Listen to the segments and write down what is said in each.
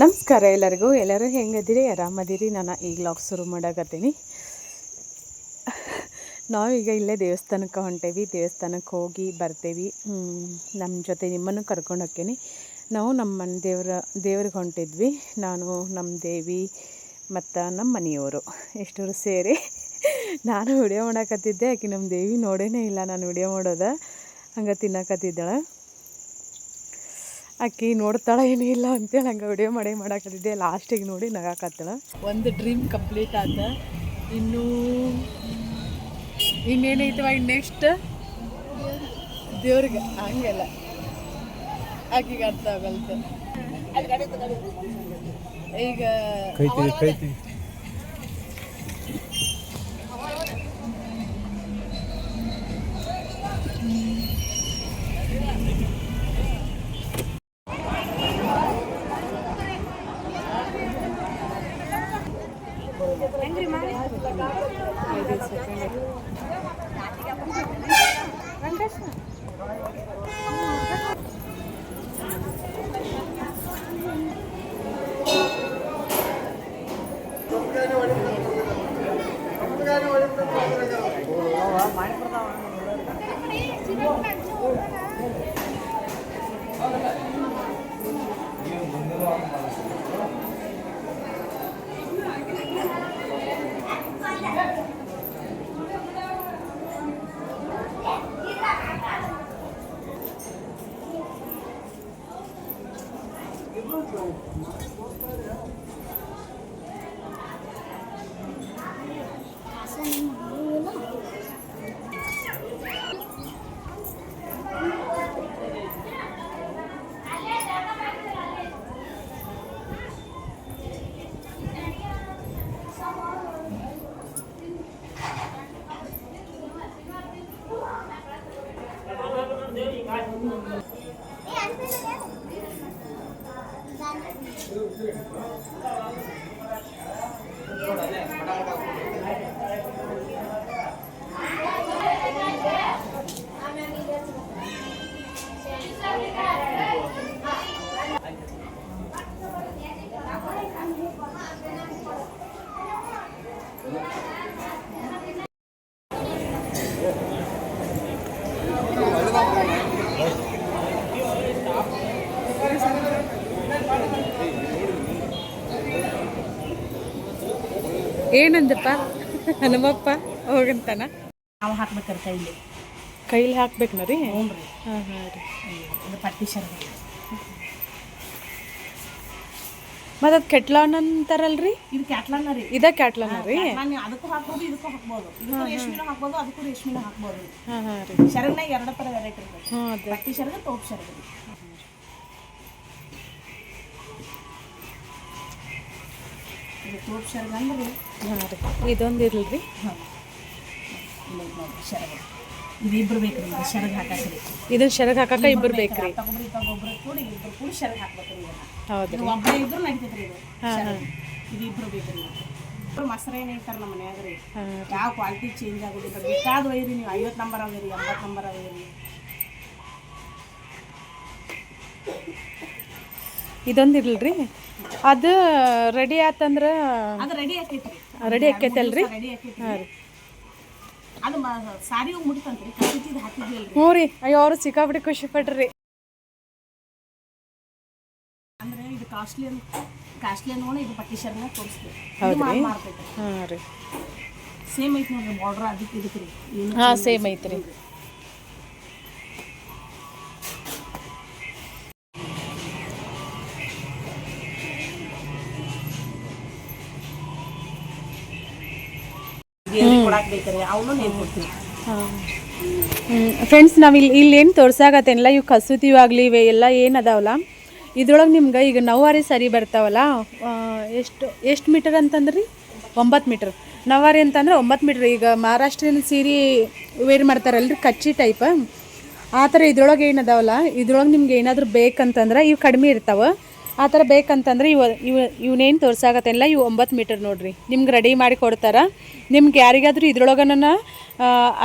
ನಮಸ್ಕಾರ ಎಲ್ಲರಿಗೂ. ಎಲ್ಲರೂ ಹೆಂಗದಿರಿ? ಆರಾಮದಿರಿ? ನಾನು ಈಗ ವ್ಲಾಗ್ ಶುರು ಮಾಡಾಕತ್ತೀನಿ. ನಾವೀಗ ಇಲ್ಲೇ ದೇವಸ್ಥಾನಕ್ಕೆ ಹೊಂಟೇವಿ. ದೇವಸ್ಥಾನಕ್ಕೆ ಹೋಗಿ ಬರ್ತೇವಿ. ನಮ್ಮ ಜೊತೆ ನಿಮ್ಮನ್ನು ಕರ್ಕೊಂಡು ಹೋಗ್ತೀನಿ ನಾವು ನಮ್ಮ ಮನೆ ದೇವರ, ದೇವ್ರಿಗೆ ಹೊಂಟಿದ್ವಿ. ನಾನು ನಮ್ಮ ದೇವಿ ಮತ್ತು ನಮ್ಮ ಮನೆಯವರು ಎಷ್ಟವರು ಸೇರಿ ನಾನು ವಿಡಿಯೋ ಮಾಡಾಕತ್ತಿದ್ದೆ. ಆಕೆ ನಮ್ಮ ದೇವಿ ನೋಡೇನೇ ಇಲ್ಲ. ನಾನು ವಿಡಿಯೋ ಮಾಡೋದ ಹಂಗೆ ತಿನ್ನಕತ್ತಿದ್ದಾಳೆ. ಆಕಿ ನೋಡ್ತಾಳ ಏನೂ ಇಲ್ಲ ಅಂತೇಳಿ ಹಂಗೆ ವಿಡಿಯೋ ಮಾಡಿ ಮಾಡಾಕತ್ತಿದ್ದೆ ಲಾಸ್ಟಿಗೆ ನೋಡಿ ನಗಾಕತ್ತಳ. ಒಂದು ಡ್ರೀಮ್ ಕಂಪ್ಲೀಟ್ ಆದ ಇನ್ನೂ ಇನ್ನೇನೈತವ ಇನ್ನು ನೆಕ್ಸ್ಟ್ ದೇವ್ರಿಗೆ ಹಂಗೆಲ್ಲ. ಆಕಿಗೆ ಅರ್ಥ ಆಗಲ್ತ. ಈಗ ಏನಂದಪ್ಪ ಹನುಮಪ್ಪ ಹೋಗಂತಾನ? ನಾವು ಹಾಕ್ಬೇಕಾರೆ ಕೈಲಿ ಕೈಲಿ ಹಾಕ್ಬೇಕನ ರೀ ಹ್ಞೂ ರೀ. ಹಾಂ ಹಾಂ ರೀ. ಇದು ಪಟ್ಟಿ ಮತ್ತು ಅದು ಕೆಟ್ಲಾನ್ ಅಂತಾರಲ್ರಿ? ಇದು ಕ್ಯಾಟ್ಲಾನ ರೀ. ಇದ ಕ್ಯಾಟ್ಲಾನ ರೀ? ಕ್ಯಾಟ್ಲಾನ್ ಅದಕ್ಕೂ ಹಾಕ್ಬೋದು ಇದಕ್ಕೂ ಹಾಕ್ಬೋದು. ಇದಕ್ಕೂ ರೇಷ್ಮೆನೂ ಹಾಕ್ಬೋದು ಅದಕ್ಕೂ ರೇಷ್ಮೆನೂ ಹಾಕ್ಬೋದು. ಹಾಂ ಹಾಂ ರೀ. ಶರಗ್ನಾಗ ಎರಡು ಥರ ವೆರೈಟಿ ಇರ್ತದೆ. ಪಟ್ಟಿ ಶರ್ಗ ತೋಪ್ ಶರ್ಗ ತೋಪ್ ಶರ್ಗ ಅಂದ್ರೆ ಹಾಂ ರೀ. ಇದೊಂದು ಹಾಂ. ಇಲ್ಲ ಇದು ನೋಡ್ರಿ ಶರಗ ಇದು ಇಬ್ರು ಬೇಕು ರೀ ಇದು ಶರಗ್ ಹಾಕಕ್ಕೆ ಇದನ್ನ ಶರಗ್ ಹಾಕಕ್ಕ ಇಬ್ಬರು ಬೇಕ್ರಿ. ತಗೊಬ್ರಿ ತಗೊಬ್ರು ಕೂಡಿ ಇಬ್ರು ಕೂಡಿ ಶರಗ್ ಹಾಕ್ಬೇಕು ರೀ ಹೌದು ಇದು ಒಬ್ಬರೇ ಇದ್ರು ನಡೀತೈತ್ರಿ ಇದು ಶರಗ್. ಇದು ಇಬ್ರು ಬೇಕ್ರಿ ಇಬ್ರು ಮೊಸರು ಏನು ಹೇಳ್ತಾರೆ ನಮ್ಮ ಮನ್ಯಾಗ ರೀ? ಯಾವ ಕ್ವಾಲಿಟಿ ಚೇಂಜ್ ಆಗೋದಿಲ್ಲ ಬೇಕಾದ ನೀವು. ಐವತ್ತು ನಂಬರ್ ಎಂಬತ್ತು ನಂಬರ್ ಇದೊಂದು ಇರಲ್ರಿ? ಅದು ರೆಡಿ ಆತಂದ್ರೆ ಅದು ರೆಡಿ ಆಕೈತ್ರಿ. ರೆಡಿ ಆಕೈತಲ್ರಿ? ಅದು ಸಾರಿ ಮುಡಿತಂತ್ರಿ ಕಸೂತಿದ್ ಹ್ಞೂ ರೀ. ಅಯ್ಯೋ ಅವರು ಸಿಕ್ಕಾಬಿಟ್ಟು ಖುಷಿ ಪಟ್ರಿ. ಅಂದ್ರೆ ಇದು ಕಾಸ್ಟ್ಲಿ ಕಾಸ್ಟ್ಲಿ ಇದು ಪಟ್ಟಿ ತೋರಿಸ್ತೀವಿ. ಹೌದ್ರಿ? ಮಾಡ್ತೈತೆ ಹಾಂ ರೀ. ಸೇಮ್ ಐತಿ ನೋಡ್ರಿ ಬಾರ್ಡರ್ ಅದಕ್ಕೆ ಇದಕ್ಕೆ ರೀ. ಏನು ಹಾಂ ಸೇಮ್ ಐತ್ರಿ. ಅವನು ನೀರು ಕೊಡ್ತೀವಿ ಫ್ರೆಂಡ್ಸ್ ನಾವು ಇಲ್ಲಿ ಇಲ್ಲಿ ಏನು ತೋರ್ಸಾಕತ್ತೇನಿಲ್ಲ ಇವು ಕಸೂತಿ ಆಗಲಿ ಇವೆ ಎಲ್ಲ ಏನು ಅದಾವಲ್ಲ? ಇದ್ರೊಳಗೆ ನಿಮ್ಗೆ ಈಗ ನವಾರಿ ಸರಿ ಬರ್ತಾವಲ್ಲ? ಎಷ್ಟು ಎಷ್ಟು ಮೀಟರ್ ಅಂತಂದ್ರಿ? ಒಂಬತ್ತು ಮೀಟ್ರ್. ನವಾರಿ ಅಂತಂದ್ರೆ ಒಂಬತ್ತು ಮೀಟ್ರ್. ಈಗ ಮಹಾರಾಷ್ಟ್ರೀಯನ್ ಸೀರೆ ವೇರ್ ಮಾಡ್ತಾರಲ್ರಿ, ಕಚ್ಚಿ ಟೈಪ್ ಆ ಥರ ಇದ್ರೊಳಗೆ ಏನು ಅದಾವಲ್ಲ? ಇದ್ರೊಳಗೆ ನಿಮ್ಗೆ ಏನಾದರೂ ಬೇಕಂತಂದ್ರೆ ಇವು ಕಡಿಮೆ ಇರ್ತಾವೆ. ಆ ಥರ ಬೇಕಂತಂದ್ರೆ ಇವ ಇವ ಇವನೇನು ತೋರ್ಸಾಕತ್ತೇನಿಲ್ಲ ಇವು ಒಂಬತ್ತು ಮೀಟರ್ ನೋಡ್ರಿ. ನಿಮ್ಗೆ ರೆಡಿ ಮಾಡಿ ಕೊಡ್ತಾರೆ. ನಿಮ್ಗೆ ಯಾರಿಗಾದ್ರೂ ಇದ್ರೊಳಗನ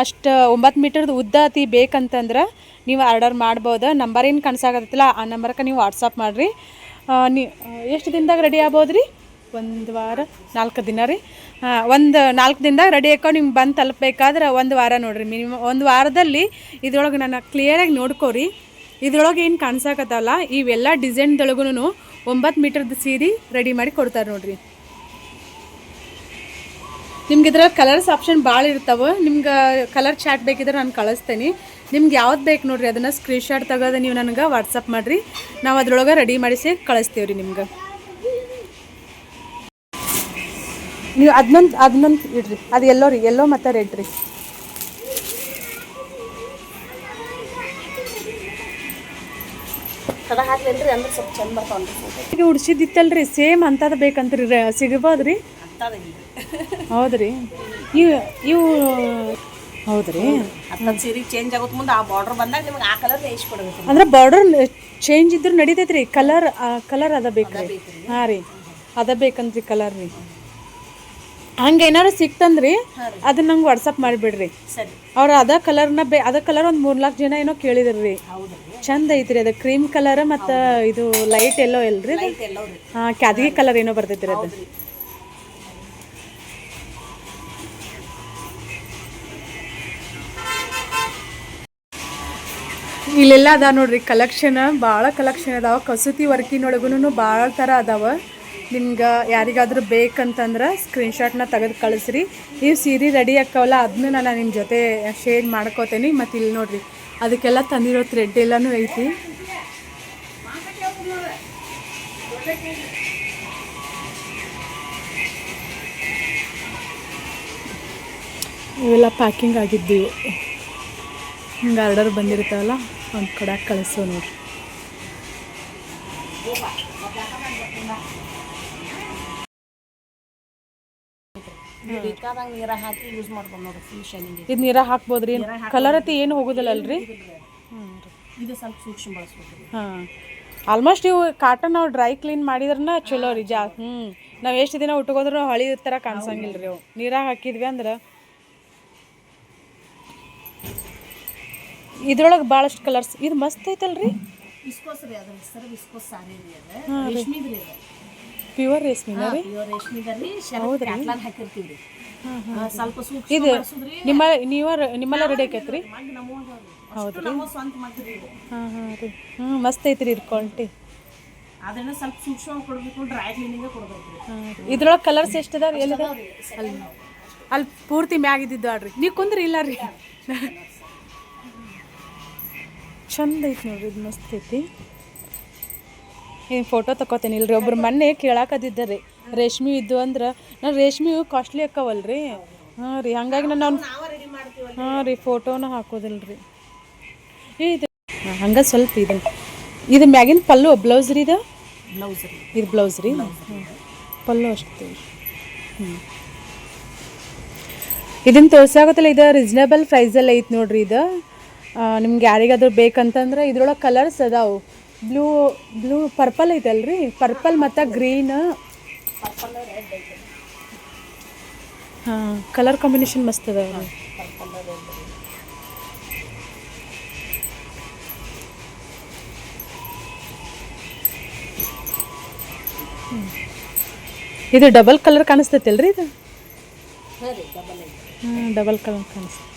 ಅಷ್ಟು ಒಂಬತ್ತು ಮೀಟರ್ದು ಉದ್ದ ಅತಿ ಬೇಕಂತಂದ್ರೆ ನೀವು ಆರ್ಡರ್ ಮಾಡ್ಬೋದು. ನಂಬರ್ ಏನು ಕನ್ಸಾಗತ್ತಲ್ಲ, ಆ ನಂಬರ್ಗೆ ನೀವು ವಾಟ್ಸಪ್ ಮಾಡಿರಿ. ನೀ, ಎಷ್ಟು ದಿನದಾಗ ರೆಡಿ ಆಗ್ಬೋದು ರೀ ಒಂದು ವಾರ, ನಾಲ್ಕು ದಿನ ರೀ. ಹಾಂ ಒಂದು ನಾಲ್ಕು ದಿನದಾಗ ರೆಡಿ ಹಾಕೊಂಡು ನಿಮ್ಗೆ ಬಂದು ತಲುಪಬೇಕಾದ್ರೆ ಒಂದು ವಾರ ನೋಡಿರಿ. ಮಿನಿಮಮ್ ಒಂದು ವಾರದಲ್ಲಿ ಇದ್ರೊಳಗೆ ನಾನು ಕ್ಲಿಯರಾಗಿ ನೋಡ್ಕೋರಿ. ಇದ್ರೊಳಗೆ ಏನು ಕಾಣಿಸಕತ್ತಲ್ಲ ಇವೆಲ್ಲ ಡಿಸೈನ್ದೊಳಗೂ ಒಂಬತ್ತು ಮೀಟರ್ದು ಸೀರೆ ರೆಡಿ ಮಾಡಿ ಕೊಡ್ತಾರೆ ನೋಡ್ರಿ. ನಿಮ್ಗೆ ಇದ್ರಲ್ಲಿ ಕಲರ್ಸ್ ಆಪ್ಷನ್ ಭಾಳ ಇರ್ತಾವೆ, ನಿಮ್ಗೆ ಕಲರ್ ಚಾಟ್ ಬೇಕಿದ್ರೆ ನಾನು ಕಳಿಸ್ತೇನೆ. ನಿಮ್ಗೆ ಯಾವ್ದು ಬೇಕು ನೋಡ್ರಿ, ಅದನ್ನು ಸ್ಕ್ರೀನ್ಶಾಟ್ ತಗೋದು ನೀವು ನನಗೆ ವಾಟ್ಸಪ್ ಮಾಡಿರಿ. ನಾವು ಅದ್ರೊಳಗೆ ರೆಡಿ ಮಾಡಿಸಿ ಕಳಿಸ್ತೀವಿ ರೀ ನಿಮ್ಗೆ. ನೀವು ಅದನ್ನೊಂದು ಅದನ್ನೊಂದು ಇಡ್ರಿ, ಅದು ಎಲ್ಲೋ ರೀ ಎಲ್ಲೋ ಮತ್ತು ರೆಡ್ ರೀ. ಕದ ಹಾಕ್ಲೇನ್ರಿ ಅಂದ್ರೆ ಸ್ವಲ್ಪ ಚಂದ ಬರ್ತಾವನ್ರಿ ಫೋಟೋ ಈಗ ಉಡ್ಸಿದ್ದಿತ್ತಲ್ರಿ ಸೇಮ್ ಅಂತದ ಬೇಕಂತ್ರಿ ರ- ಸಿಗಬೋದ್ರಿ? ಅಂತದಿಲ್ಲ ಹೌದ್ರಿ. ಇವು ಇವು ಹೌದ್ರಿ. ಅದನ್ನ ಸೀರೆ ಚೇಂಜ್ ಆಗೋದ್ ಮುಂದೆ ಆ ಬಾರ್ಡರ್ ಬಂದಾಗ ನಿಮ್ಗೆ ಆ ಕಲರ್ ವೇಸ್ಟ್ ಕೊಡ್ಬೇಕು. ಅಂದ್ರೆ ಬಾರ್ಡರ್ ಚೇಂಜ್ ಇದ್ರು ನಡೀತೈತ್ರಿ ಕಲರ್ ಕಲರ್ ಅದ ಬೇಕ್ರಿ. ಹಾಂ ರೀ. ಅದ ಬೇಕಂತ್ರಿ ಕಲರ್ ರೀ. ಹಂಗೆ ಏನಾರು ಸಿಕ್ತಂದ್ರಿ ಅದನ್ನ ನಂಗೆ ವಾಟ್ಸಪ್ ಮಾಡಿಬಿಡ್ರಿ. ಅವ್ರು ಅದ ಕಲರ್ನ ಬೇ ಅದ ಕಲರ್ ಒಂದು ಮೂರು ನಾಲ್ಕು ಜನ ಏನೋ ಕೇಳಿದ್ರಿ. ರೀ. ಚಂದ ಐತ್ರಿ ಅದು ಕ್ರೀಮ್ ಕಲರ್ ಮತ್ತು ಇದು ಲೈಟ್ ಎಲ್ಲೋ ಎಲ್ರಿ ಹಾಂ ಕ್ಯಾದಗಿ ಕಲರ್ ಏನೋ ಬರ್ತೈತ್ರಿ ಅದು. ಇಲ್ಲೆಲ್ಲ ಅದಾವ ನೋಡ್ರಿ ಕಲೆಕ್ಷನ್ ಭಾಳ ಕಲೆಕ್ಷನ್ ಅದಾವ. ಕಸೂತಿ ವರ್ಕಿನೊಳಗೂ ಭಾಳ ಥರ ಅದಾವ. ನಿಮ್ಗೆ ಯಾರಿಗಾದರೂ ಬೇಕಂತಂದ್ರೆ ಸ್ಕ್ರೀನ್ಶಾಟ್ನ ತೆಗೆದು ಕಳಿಸ್ರಿ. ನೀವು ಸೀರೆ ರೆಡಿ ಆಕ್ಕವಲ್ಲ ಅದನ್ನ ನಾನು ನಿಮ್ಮ ಜೊತೆ ಶೇರ್ ಮಾಡ್ಕೋತೇನೆ. ಮತ್ತು ಇಲ್ಲಿ ನೋಡಿರಿ, ಅದಕ್ಕೆಲ್ಲ ತಂದಿರೋ ಥ್ರೆಡ್ ಎಲ್ಲನೂ ಐತಿ. ಇವೆಲ್ಲ ಪ್ಯಾಕಿಂಗ್ ಆಗಿದ್ದೀವಿ. ಹಿಂಗೆ ಆರ್ಡರ್ ಬಂದಿರ್ತಾವಲ್ಲ, ಒಂದು ಕಡೆ ಕಳಿಸೋ ನೋಡ್ರಿ. ಬೇಕಾದಂಗೆ ನೀರ ಹಾಕಿ ಯೂಸ್ ಫುಲ್ ಶೈನಿಂಗ್ ಇದು. ನೀರ ಹಾಕ್ಬೋದ್ರಿ? ಕಲರ್ ಅತಿ ಏನು ಇದು ಸ್ವಲ್ಪ ಸೂಕ್ಷ್ಮ ಬಳಸ್ಬೇಕು ಹಾಂ. ಆಲ್ಮೋಸ್ಟ್ ಇವು ಕಾಟನ್ ನಾವು ಡ್ರೈ ಕ್ಲೀನ್ ಮಾಡಿದ್ರನ ಚಲೋ ರೀ ಜಾ ಹ್ಞೂ ನಾವು ಎಷ್ಟು ದಿನ ಉಟ್ಕೋದ್ರೂ ಹಳಿ ಥರ ಕಾಣಿಸಂಗಿಲ್ಲ ರೀ ಅವು. ನೀರಾಗ ಹಾಕಿದ್ವಿ ಅಂದ್ರೆ ಇದ್ರೊಳಗೆ ಭಾಳಷ್ಟು ಕಲರ್ಸ್ ಇದು ಮಸ್ತ್ ಐತಲ್ರಿ? ವಿಸ್ಕೋಸ್ ರೀ ಅದ್ರ ಹೆಸರು ವಿಸ್ಕೋಸ್ ಸಾರಿ ರೀ ಅದು. ರೇಷ್ಮಿದ್ ಅದು. ಪ್ಯೂರ್ ರೇಷ್ಮೆ ರೀ? ಪ್ಯೂರ್ ರೇಷ್ಮಿದಲ್ಲಿ ಶರತ್ ಕ್ಯಾಟ್ಲಾನ್ ಹಾಕಿರ್ತೀವಿ ರೀ. ಸ್ವಲ್ಪ ಸೂಕ್ಷ್ಮ ಇದು ನಿಮ್ಮ ನೀವ ನಿಮ್ಮೆಲ್ಲ ರೆಡಿ ಆಕೈತ್ರಿ? ಮಗ್ ಹೌದು ಅಷ್ಟು ನಮ್ಮ ಸ್ವಂತ ಮಗ್ ರೀ ಇದು. ಹಾಂ ಹಾಂ ರೀ. ಹ್ಞೂ ಮಸ್ತ್ ಐತ್ರಿ ಇದು ಕ್ವಾಲಿಟಿ ಅದನ್ನ ಸ್ವಲ್ಪ ಸೂಕ್ಷ್ಮ ಕೊಡ್ಬೇಕು ಡ್ರೈ ಕ್ಲೀನಿಂಗ್ ಕೊಡ್ಬೇಕು ರೀ. ಇದ್ರೊಳಗೆ ಕಲರ್ಸ್ ಎಷ್ಟು ಅದಾವ ಎಲ್ಲಿದೆ? ಅಲ್ಲಿ ಅಲ್ಲಿ ಪೂರ್ತಿ ಮ್ಯಾಗಿದ್ದಿದ್ದು ಆಡ್ರಿ. ನೀವು ಕುಂದ್ರಿ ಇಲ್ಲ ರೀ. ಚಂದ ಐತಿ ನೋಡ್ರಿ ಇದು ಮಸ್ತ್ ಐತಿ. ಏನು ಫೋಟೋ ತಗೋತೀನಿ ಇಲ್ರಿ ಒಬ್ರು ಮೊನ್ನೆ ಕೇಳಾಕದಿದ್ದಾರೆ ರೇಷ್ಮೆ ಇದ್ದು ಅಂದ್ರೆ ನಾನು ರೇಷ್ಮೆ ಕಾಸ್ಟ್ಲಿ ಅಕ್ಕವಲ್ರಿ. ಹಾಂ ರೀ ಹಂಗಾಗಿ ನಾನು ಅವ್ನು ಹಾಂ ರೀ ಫೋಟೋನ ಹಾಕೋದಿಲ್ಲ ರೀ ಇದು ಹಂಗೆ ಸ್ವಲ್ಪ ಇದನ್ನ ಇದು ಮ್ಯಾಗಿನ ಪಲ್ಲು ಬ್ಲೌಸ್ ರೀ ಇದು? ಬ್ಲೌಸ್ ರೀ. ಇದು ಬ್ಲೌಸ್ ರೀ. ಪಲ್ಲು ಅಷ್ಟೇ ಹ್ಞೂ ಇದನ್ನು ತೋರ್ಸಾಗತ್ತಲ್ಲ ಇದು ರೀಸ್ನೇಬಲ್ ಪ್ರೈಸಲ್ಲಿ ಐತೆ ನೋಡ್ರಿ ಇದು. ನಿಮ್ಗೆ ಯಾರಿಗಾದ್ರೂ ಬೇಕಂತಂದ್ರೆ ಇದ್ರೊಳಗೆ ಕಲರ್ಸ್ ಅದಾವು. ಬ್ಲೂ ಬ್ಲೂ ಪರ್ಪಲ್ ಐತಲ್ರಿ ಪರ್ಪಲ್ ಮತ್ತು ಗ್ರೀನ್ ಹಾಂ ಕಲರ್ ಕಾಂಬಿನೇಷನ್ ಮಸ್ತ್ ಅದಾವ ರೀ ಇದು ಡಬಲ್ ಕಲರ್ ಕಾಣಿಸ್ತೈತಲ್ರಿ ಇದು? ಡಬಲ್ ಐತಿ ಹಾಂ ಡಬಲ್ ಕಲರ್ ಕಾಣಿಸ್ತೈತಿ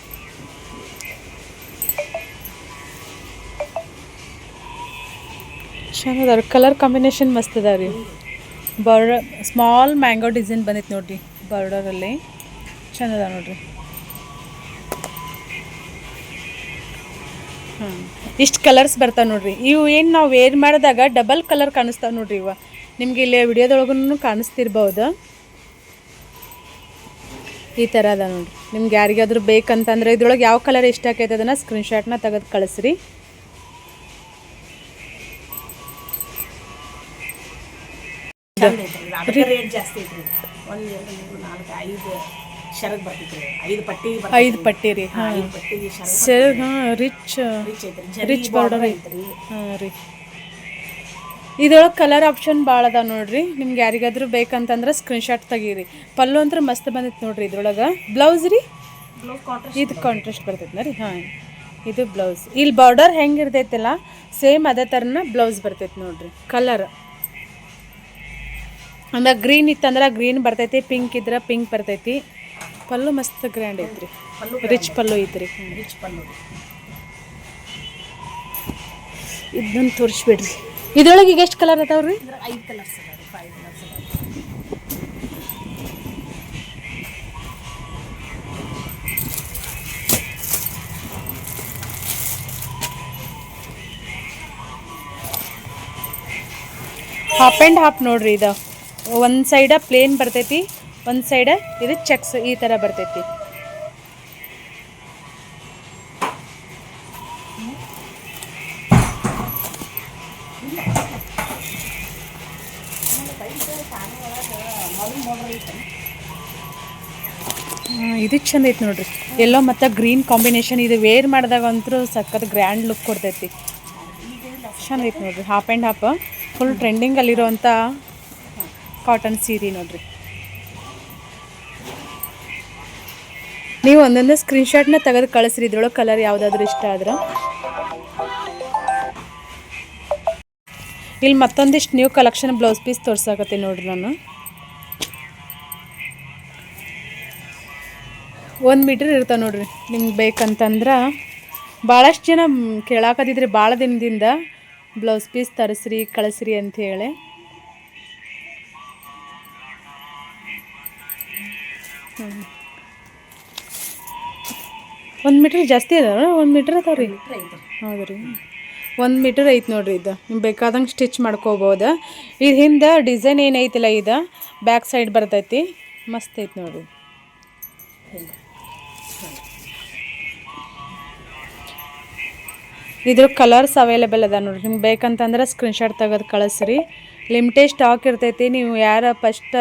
ಚೆನ್ನಾಗಿ ಅದಾವ ಕಲರ್ ಕಾಂಬಿನೇಷನ್ ಮಸ್ತ್ ಅದಾವ ರೀ ಬಾರ್ಡರ್ ಸ್ಮಾಲ್ ಮ್ಯಾಂಗೋ ಡಿಸೈನ್ ಬಂದಿತ್ತು ನೋಡಿರಿ ಬಾರ್ಡರಲ್ಲಿ ಚಂದ ಅದಾವ ನೋಡ್ರಿ. ಹಾಂ ಇಷ್ಟು ಕಲರ್ಸ್ ಬರ್ತಾವೆ ನೋಡ್ರಿ. ಇವು ಏನು ನಾವು ವೇರ್ ಮಾಡಿದಾಗ ಡಬಲ್ ಕಲರ್ ಕಾಣಿಸ್ತಾವೆ ನೋಡಿರಿ ಇವ. ನಿಮ್ಗೆ ಇಲ್ಲಿ ವಿಡಿಯೋದೊಳಗೂ ಕಾಣಿಸ್ತಿರ್ಬೋದು. ಈ ಥರ ಅದ ನೋಡಿರಿ. ನಿಮ್ಗೆ ಯಾರಿಗಾದ್ರೂ ಬೇಕಂತಂದ್ರೆ ಇದ್ರೊಳಗೆ ಯಾವ ಕಲರ್ ಇಷ್ಟ ಆಕೈತೆ ಅದನ್ನು ಸ್ಕ್ರೀನ್ಶಾಟ್ನ ತೆಗೆದು ಕಳಿಸ್ರಿ. ಚಂದ ಐತ್ರಿ ಅದಕ್ಕೆ ರೇಟ್ ಜಾಸ್ತಿ ಐತ್ರಿ ಇದು. ಎರಡು ಮೂರು ನಾಲ್ಕು ಐದು ಶರಗ್ ಬರ್ತೈತ್ರಿ. ಐದು ಪಟ್ಟಿ ಬರ್ತೈತ್ರಿ. ಐದು ಪಟ್ಟಿ ರೀ ಹಾ, ಹಾಂ ಐದು ಪಟ್ಟಿ ಶರಗ್ ಸರ್ ಹಾಂ ರಿಚ್ ರಿಚ್ ಐತ್ರಿ. ಜರಿ ರಿಚ್ ಬಾರ್ಡರ್ ಐತ್ರಿ. ಹಾಂ ರೀ. ಇದ್ರೊಳಗೆ ಕಲರ್ ಆಪ್ಷನ್ ಭಾಳ ಅದಾವ ನೋಡ್ರಿ. ನಿಮ್ಗೆ ಯಾರಿಗಾದ್ರೂ ಬೇಕಂತಂದ್ರೆ ಸ್ಕ್ರೀನ್ ಶಾಟ್ ತೆಗೀರಿ. ಪಲ್ಲು ಅಂದ್ರೆ ಮಸ್ತ್ ಬಂದಿತ್ತು ನೋಡ್ರಿ ಇದ್ರೊಳಗೆ. ಬ್ಲೌಸ್ ರೀ? ಬ್ಲೌಸ್ ಕಾಂಟ್ರಾಸ್ಟ್ ಇದು ಕಾಂಟ್ರಾಸ್ಟ್ ಬರ್ತೈತೆ ರೀ? ಹಾಂ. ಇದು ಬ್ಲೌಸ್ ಇಲ್ಲಿ ಬಾರ್ಡರ್ ಹೆಂಗೆ ಇರ್ತೈತಲ್ಲ ಸೇಮ್ ಅದೇ ಥರನ ಬ್ಲೌಸ್ ಬರ್ತೈತೆ ನೋಡ್ರಿ. ಕಲರ್ ಆಮೇಲೆ ಗ್ರೀನ್ ಇತ್ತಂದ್ರೆ ಗ್ರೀನ್ ಬರ್ತೈತಿ ಪಿಂಕ್ ಇದ್ರೆ ಪಿಂಕ್ ಬರ್ತೈತಿ. ಪಲ್ಲು ಮಸ್ತ್ ಗ್ರ್ಯಾಂಡ್ ಐತ್ರಿ. ರಿಚ್ ಪಲ್ಲು ಐತ್ರಿ. ರಿಚ್ ಪಲ್ಲು ಇದನ್ನ ತೋರಿಸ್ಬಿಡ್ರಿ. ಇದ್ರೊಳಗೆ ಈಗ ಎಷ್ಟು ಕಲರ್ ಅದಾವ್ರಿ? ಐದು ಕಲರ್ಸ್ ಹಾಫ್ ಆ್ಯಂಡ್ ಹಾಫ್ ನೋಡ್ರಿ ಇದು. ಒಂದು ಸೈಡ ಪ್ಲೇನ್ ಬರ್ತೈತಿ, ಒಂದು ಸೈಡ ಇದು ಚೆಕ್ಸ್ ಈ ಥರ ಬರ್ತೈತಿ. ಇದು ಚಂದ ಐತಿ ನೋಡ್ರಿ. ಎಲ್ಲೋ ಮತ್ತು ಗ್ರೀನ್ ಕಾಂಬಿನೇಷನ್ ಇದು ವೇರ್ ಮಾಡಿದಾಗ ಅಂತೂ ಸಖತ್ ಗ್ರ್ಯಾಂಡ್ ಲುಕ್ ಕೊಡ್ತೈತಿ. ಚಂದ ಐತಿ ನೋಡ್ರಿ ಹಾಫ್ ಆ್ಯಂಡ್ ಹಾಫ್ ಫುಲ್ ಟ್ರೆಂಡಿಂಗಲ್ಲಿರೋವಂಥ ಕಾಟನ್ ಸೀರೆ ನೋಡ್ರಿ. ನೀವು ಒಂದೊಂದೇ ಸ್ಕ್ರೀನ್ಶಾಟ್ನ ತೆಗೆದು ಕಳಿಸ್ರಿ, ಇದ್ರೊಳಗೆ ಕಲರ್ ಯಾವುದಾದ್ರೂ ಇಷ್ಟ ಆದ್ರೆ. ಇಲ್ಲಿ ಮತ್ತೊಂದಿಷ್ಟು ನ್ಯೂ ಕಲೆಕ್ಷನ್ ಬ್ಲೌಸ್ ಪೀಸ್ ತೋರ್ಸಾಕತ್ತೀನಿ ನೋಡ್ರಿ ನಾನು. ಒಂದು ಮೀಟ್ರ್ ಇರ್ತವೆ ನೋಡ್ರಿ, ನಿಮ್ಗೆ ಬೇಕಂತಂದ್ರೆ. ಭಾಳಷ್ಟು ಜನ ಕೇಳಾಕದಿದ್ರಿ ಭಾಳ ದಿನದಿಂದ ಬ್ಲೌಸ್ ಪೀಸ್ ತರಿಸ್ರಿ, ಕಳಿಸ್ರಿ ಅಂಥೇಳಿ ಒಂದು ಮೀಟ್ರ್ ಜಾಸ್ತಿ ಅದ ಒಂದು ಮೀಟ್ರ್ ಅದಾವ ರೀ? ಹೌದು ರೀ. ಒಂದು ಮೀಟ್ರ್ ಐತೆ ನೋಡ್ರಿ ಇದು. ನಿಮ್ಗೆ ಬೇಕಾದಂಗೆ ಸ್ಟಿಚ್ ಮಾಡ್ಕೋಬೋದು. ಇದು ಹಿಂದೆ ಡಿಸೈನ್ ಏನೈತಿಲ್ಲ ಇದು? ಬ್ಯಾಕ್ ಸೈಡ್ ಬರ್ತೈತಿ. ಮಸ್ತ್ ಐತೆ ನೋಡ್ರಿ. ಇದ್ರ ಕಲರ್ಸ್ ಅವೈಲೇಬಲ್ ಅದ ನೋಡ್ರಿ. ನಿಮ್ಗೆ ಬೇಕಂತಂದ್ರೆ ಸ್ಕ್ರೀನ್ಶಾಟ್ ತೆಗೆದು ಕಳಿಸ್ರಿ. ಲಿಮಿಟೆಡ್ ಸ್ಟಾಕ್ ಇರ್ತೈತಿ, ನೀವು ಯಾರು ಫಸ್ಟ್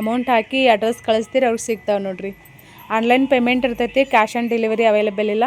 ಅಮೌಂಟ್ ಹಾಕಿ ಅಡ್ರೆಸ್ ಕಳಿಸ್ತೀರಿ, ಅವ್ರಿಗೆ ಸಿಗ್ತಾವೆ ನೋಡಿರಿ. ಆನ್ಲೈನ್ ಪೇಮೆಂಟ್ ಇರ್ತೈತಿ ಕ್ಯಾಶ್ ಆನ್ ಡೆಲಿವರಿ ಅವೈಲೇಬಲ್ ಇಲ್ಲ.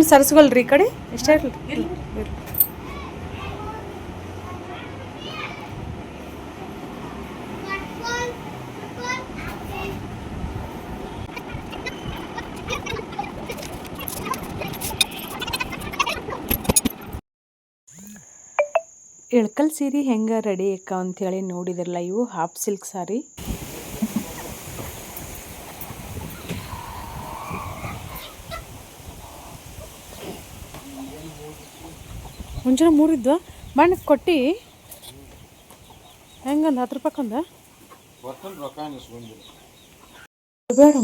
ಇವನ್ ಸರ್ಸ್ಕೊಳ್ರಿ ಈ ಕಡೆ? ಇಷ್ಟೇ ಇರ್ಲಿ. ಇಳ್ಕಲ್ ಸೀರೆ ಹೆಂಗೆ ರೆಡಿ ಅಕ್ಕ ಅಂಥೇಳಿ ನೋಡಿದ್ರಲ್ಲ ಇವು ಹಾಫ್ ಸಿಲ್ಕ್ ಸಾರಿ ಮುಂಜಾನೆ ಮೂರಿದ್ದು ಮಣ್ಣು ಕೊಟ್ಟು. ಹೆಂಗಂದು ಹತ್ತು ರೂಪಾಯ್ಕೊಂದ ಬೇಡ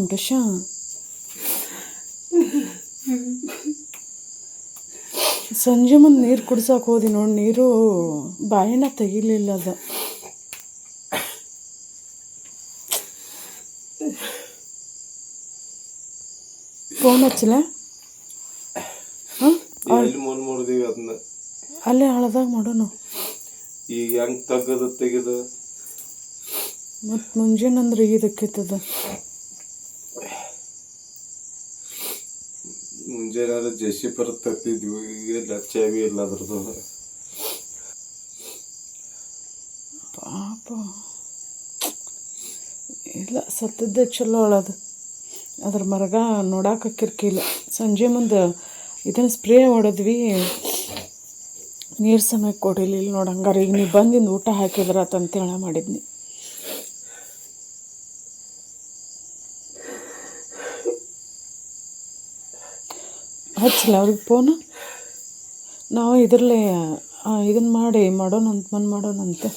ಸಂಜೆ ಮುಂದೆ ನೀರು ಕುಡ್ಸಕ್ಕೆ ಹೋದಿ ನೋಡಿ, ನೀರು ಬಾಯಿನ ತೆಗಿಲಿಲ್ಲ ಅದು. ಫೋನ್ ಹಚ್ಚಲ ಹಾಂ? ಅಲ್ಲೇ ಹಳದಾಗ ಮಾಡೋಣ. ಈಗ ಹೆಂಗ್ ತೆಗೆದು ತೆಗೆದು? ಮತ್ತು ಮುಂಜಾನೆ ಅಂದ್ರೆ ಇದಕ್ಕಿತ್ತದ ಮುಂಜಾನೆ ಜೆಸಿ ಪರ ಈಗ ಚಾವಿ ಇಲ್ಲ ಅದ್ರದ್ದು. ಪಾಪ. ಇಲ್ಲ ಸತ್ತದ್ದೇ ಚಲೋ ಅಳದು ಅದ್ರ ಮರಗ ನೋಡಾಕ ಕಿರ್ಕಿಲ್ಲ ಸಂಜೆ ಮುಂದೆ ಇದನ್ನು ಸ್ಪ್ರೇ ಹೊಡೆದ್ವಿ. ನೀರು ಸಮಯಕ್ಕೆ ಕೊಡಿಲಿಲ್ಲ ನೋಡಿ ಹಂಗಾರೆ ಈಗ ನೀವು ಬಂದಿಂದ ಊಟ ಹಾಕಿದ್ರ ಅತಂತೇಳ ಮಾಡಿದ್ನಿ. ಹಚ್ಚಿಲ್ಲ ಅವ್ರಿಗೆ ಫೋನು ನಾವು ಇದರಲ್ಲೇ ಇದನ್ನು ಮಾಡಿ ಮಾಡೋಣ ಅಂತ, ಬಂದು ಮಾಡೋಣಂತೆ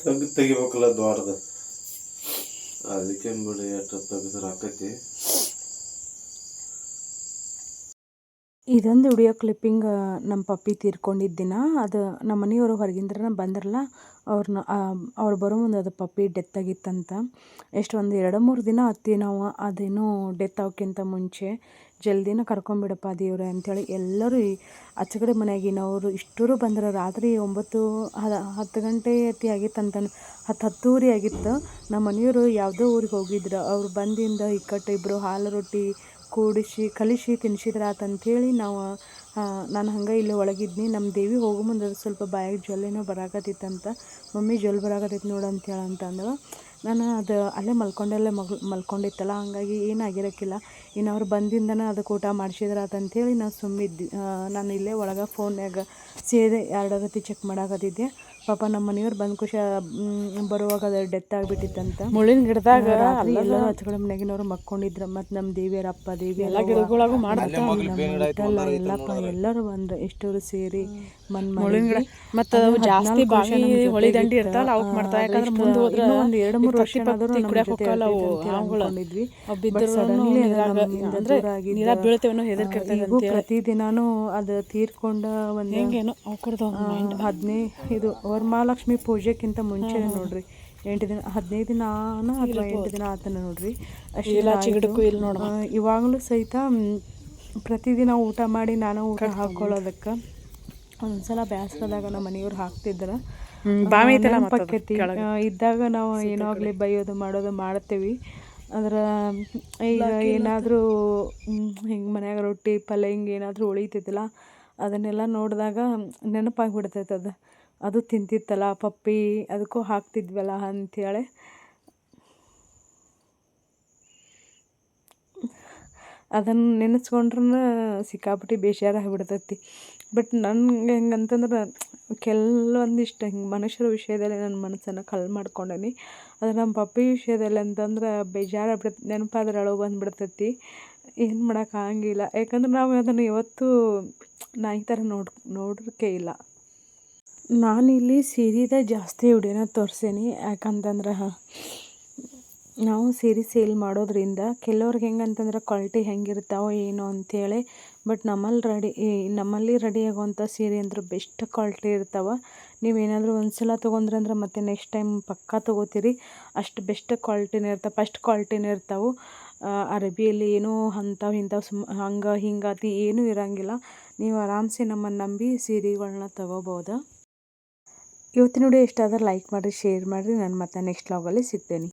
ತಗ್, ತೆಗಿಬೇಕಲ್ಲ ದ್ವಾರದ? ಅದಕ್ಕೆ ಬಿಡಿ ಎಷ್ಟು ಇದೊಂದು ವಿಡಿಯೋ ಕ್ಲಿಪ್ಪಿಂಗ್ ನಮ್ಮ ಪಪ್ಪಿ ತೀರ್ಕೊಂಡಿದ್ದ ದಿನ. ಅದು ನಮ್ಮ ಮನೆಯವರು ಹೊರಗಿಂದ್ರ ಬಂದ್ರಲ್ಲ ಅವ್ರನ್ನ ಅವ್ರು ಬರೋ ಮುಂದೆ ಅದು ಪಪ್ಪಿ ಡೆತ್ ಆಗಿತ್ತಂತ. ಎಷ್ಟು ಒಂದು ಎರಡು ಮೂರು ದಿನ ಹತ್ತಿ ನಾವು ಅದೇನೋ ಡೆತ್ ಆಗೋಕ್ಕಿಂತ ಮುಂಚೆ. ಜಲ್ದಿನ ಕರ್ಕೊಂಬಿಡಪ್ಪ ದೇವ್ರೆ ಅಂಥೇಳಿ ಎಲ್ಲರೂ ಅಚ್ಚಗಡೆ ಮನೆಯಾಗಿನವರು ಇಷ್ಟರು ಬಂದ್ರೆ. ರಾತ್ರಿ ಒಂಬತ್ತು ಹತ್ತು ಗಂಟೆ ಅತಿ ಆಗಿತ್ತಂತ ಹತ್ತು ಹತ್ತೂವರೆ ಆಗಿತ್ತು. ನಮ್ಮ ಮನೆಯವರು ಯಾವುದೋ ಊರಿಗೆ ಹೋಗಿದ್ರು. ಅವ್ರು ಬಂದಿಂದ ಇಕ್ಕಟ್ಟು ಇಬ್ಬರು ಹಾಲು ರೊಟ್ಟಿ ಕೂಡಿಸಿ ಕಲಿಸಿ ತಿನ್ಸಿದ್ರೆ ಆತಂಥೇಳಿ ನಾವು ನಾನು ಹಂಗೆ ಇಲ್ಲಿ ಒಳಗಿದ್ನಿ. ನಮ್ಮ ದೇವಿ ಹೋಗೋ ಮುಂದೆ ಸ್ವಲ್ಪ ಬಾಯಾಗ ಜೊಲ್ಲೇನೋ ಬರಾಕತ್ತಿತ್ತಂತ. ಮಮ್ಮಿ ಜೊಲ್ ಬರಾಕತ್ತೈತಿ ನೋಡು ಅಂತೇಳಿ ಅಂತಂದಳು ನಾನು ಅದು ಅಲ್ಲೇ ಮಲ್ಕೊಂಡಲ್ಲೇ ಮಗ್ ಮಲ್ಕೊಂಡಿತ್ತಲ್ಲ, ಹಂಗಾಗಿ ಏನಾಗಿರೋಕ್ಕಿಲ್ಲ. ಇನ್ನು ಅವ್ರು ಬಂದಿಂದನೇ ಅದಕ್ಕೆ ಊಟ ಮಾಡಿಸಿದ್ರ ಆತಂಥೇಳಿ ನಾನು ಸುಮ್ಮಿದ್ದೆ ನಾನು ಇಲ್ಲೇ ಒಳಗೆ ಫೋನ್ಯಾಗ ಸೇದೆ ಎರಡಗತಿ ಚೆಕ್ ಮಾಡಾಕತ್ತಿದ್ದೆ. ಪಾಪ ನಮ್ಮ ಮನೆಯವ್ರು ಬಂದ ಖುಷಿ ಬರುವಾಗ ಅದು ಡೆತ್ ಆಗಿಬಿಟ್ಟಿತ್ತಂತ. ಮುಳ್ಳಿನ ಗಿಡದಾಗ ಎಲ್ಲ ಹಚ್ಕಡೆ ಮನೆಗಿನವ್ರು ಮಕ್ಕೊಂಡಿದ್ರ ಮತ್ತು ನಮ್ಮ ದೇವಿಯರ ಅಪ್ಪ ದೇವಿ ಎಲ್ಲ ಗಿಡಗಳಾಗೂ ಮಾಡ್ತಾರಲ್ಲ ಎಲ್ಲಪ್ಪ ಎಲ್ಲರೂ ಬಂದ್ರು ಇಷ್ಟರು ಸೇರಿ ಮನ್ ಮುಳ್ಳಿನ ಮತ್ತು ಜಾಸ್ತಿ ಬಾವಿ ಹೊಳಿ ದಂಡಿ ಇರ್ತಾವಲ್ಲ ಅವಕ್ಕೆ ಮಾಡ್ತಾ ಯಾಕಂದ್ರೆ ಮುಂದೆ ಹೋದ್ರೆ ಒಂದು ಎರಡು ಮೂರು ವರ್ಷ ಅನ್ಕೊಂಡಿದ್ವಿ ಸಡನ್ಲಿ ಅಂದ್ರೆ ನೀರ ಬೀಳ್ತೇವನೋ ಪ್ರತಿ ಪ್ರತಿದಿನಾನು ಅದು ತೀರ್ಕೊಂಡ ಒಂದು ಹೆಂಗೇನೋ ಹದಿನೈದು ಇದು ವರಮಹಾಲಕ್ಷ್ಮಿ ಪೂಜೆಕ್ಕಿಂತ ಮುಂಚೆ ನೋಡ್ರಿ. ಎಂಟು ದಿನ ಹದಿನೈದು ದಿನ ಅಥವಾ ಎಂಟು ದಿನ ಆತನ ನೋಡ್ರಿ. ಅಷ್ಟು ಇವಾಗಲೂ ಸಹಿತ ಪ್ರತಿದಿನ ಊಟ ಮಾಡಿ ನಾನು ಊಟ ಹಾಕೊಳ್ಳೋದಕ್ಕೆ ಒಂದ್ಸಲ ಬೇಸರದಾಗ ನಮ್ಮ ಮನೆಯವ್ರು ಹಾಕ್ತಿದ್ರ. ಪಕ್ಕತಿ ಇದ್ದಾಗ ನಾವು ಏನಾಗಲಿ ಬೈಯೋದು ಮಾಡೋದು ಮಾಡ್ತೀವಿ. ಅದರ ಈಗ ಏನಾದರೂ ಹಿಂಗೆ ಮನ್ಯಾಗ ರೊಟ್ಟಿ ಪಲ್ಯ ಹಿಂಗೆ ಏನಾದರೂ ಉಳಿತೈತಿಲ್ಲ ಅದನ್ನೆಲ್ಲ ನೋಡಿದಾಗ ನೆನಪಾಗಿ ಬಿಡ್ತೈತೆ ಅದು. ಅದು ತಿಂತಿತ್ತಲ್ಲ, ಪಪ್ಪಿ ಅದಕ್ಕೂ ಹಾಕ್ತಿದ್ವಲ್ಲ ಅಂಥೇಳಿ ಅದನ್ನು ನೆನೆಸ್ಕೊಂಡ್ರೂ ಸಿಕ್ಕಾಪಟ್ಟಿ ಬೇಜಾರು ಆಗಿಬಿಡ್ತೈತಿ. ಬಟ್ ನನಗೆ ಹೆಂಗಂತಂದ್ರೆ ಕೆಲವೊಂದಿಷ್ಟು ಹಿಂಗೆ ಮನುಷ್ಯರ ವಿಷಯದಲ್ಲಿ ನನ್ನ ಮನಸ್ಸನ್ನು ಕಲ್ ಮಾಡ್ಕೊಂಡೇನಿ. ಅದು ನಮ್ಮ ಪಪ್ಪಿ ವಿಷಯದಲ್ಲಿ ಅಂತಂದ್ರೆ ಬೇಜಾರು ನೆನಪಾದ್ರೆ ಅಳು ಬಂದುಬಿಡ್ತೈತಿ. ಏನು ಮಾಡೋಕ್ಕಾಗಂಗಿಲ್ಲ ಯಾಕಂದ್ರೆ ನಾವು ಅದನ್ನು ಇವತ್ತು ನಾಯಿ ಥರ ನೋಡ್ ನೋಡೋಕೆ ಇಲ್ಲ. ನಾನಿಲ್ಲಿ ಸೀರೆದ ಜಾಸ್ತಿ ವಿಡಿಯೋನ ತೋರಿಸೀನಿ. ಯಾಕಂತಂದ್ರೆ ನಾವು ಸೀರೆ ಸೇಲ್ ಮಾಡೋದ್ರಿಂದ ಕೆಲವ್ರಿಗೆ ಹೆಂಗಂತಂದ್ರೆ ಕ್ವಾಲಿಟಿ ಹೆಂಗಿರ್ತಾವೋ ಏನೋ ಅಂಥೇಳಿ ಬಟ್ ನಮ್ಮಲ್ಲಿ ರೆಡಿ ನಮ್ಮಲ್ಲಿ ರೆಡಿ ಆಗುವಂಥ ಸೀರೆ ಅಂದ್ರೆ ಬೆಸ್ಟ್ ಕ್ವಾಲಿಟಿ ಇರ್ತಾವೆ. ನೀವೇನಾದರೂ ಒಂದು ಸಲ ತೊಗೊಂಡ್ರಂದ್ರೆ ಮತ್ತೆ ನೆಕ್ಸ್ಟ್ ಟೈಮ್ ಪಕ್ಕಾ ತೊಗೋತೀರಿ. ಅಷ್ಟು ಬೆಸ್ಟ್ ಕ್ವಾಲಿಟಿನೇ ಇರ್ತಾವೆ, ಫಸ್ಟ್ ಕ್ವಾಲಿಟಿನೇ ಇರ್ತಾವೆ. ಅರಬಿಯಲ್ಲಿ ಏನೂ ಅಂಥವು ಇಂಥವು ಸುಮ್, ಹಂಗೆ ಹಿಂಗಾತಿ ಏನೂ ಇರೋಂಗಿಲ್ಲ. ನೀವು ಆರಾಮ್ಸೆ ನಮ್ಮನ್ನು ನಂಬಿ ಸೀರೆಗಳನ್ನ ತೊಗೋಬೋದು? ಇವತ್ತಿನ ವಿಡಿಯೋ ಇಷ್ಟ ಆದರೆ ಲೈಕ್ ಮಾಡಿರಿ ಶೇರ್ ಮಾಡಿರಿ. ನಾನು ಮತ್ತೆ ನೆಕ್ಸ್ಟ್ ಲಾಗಲ್ಲಿ ಸಿಗ್ತೇನೆ.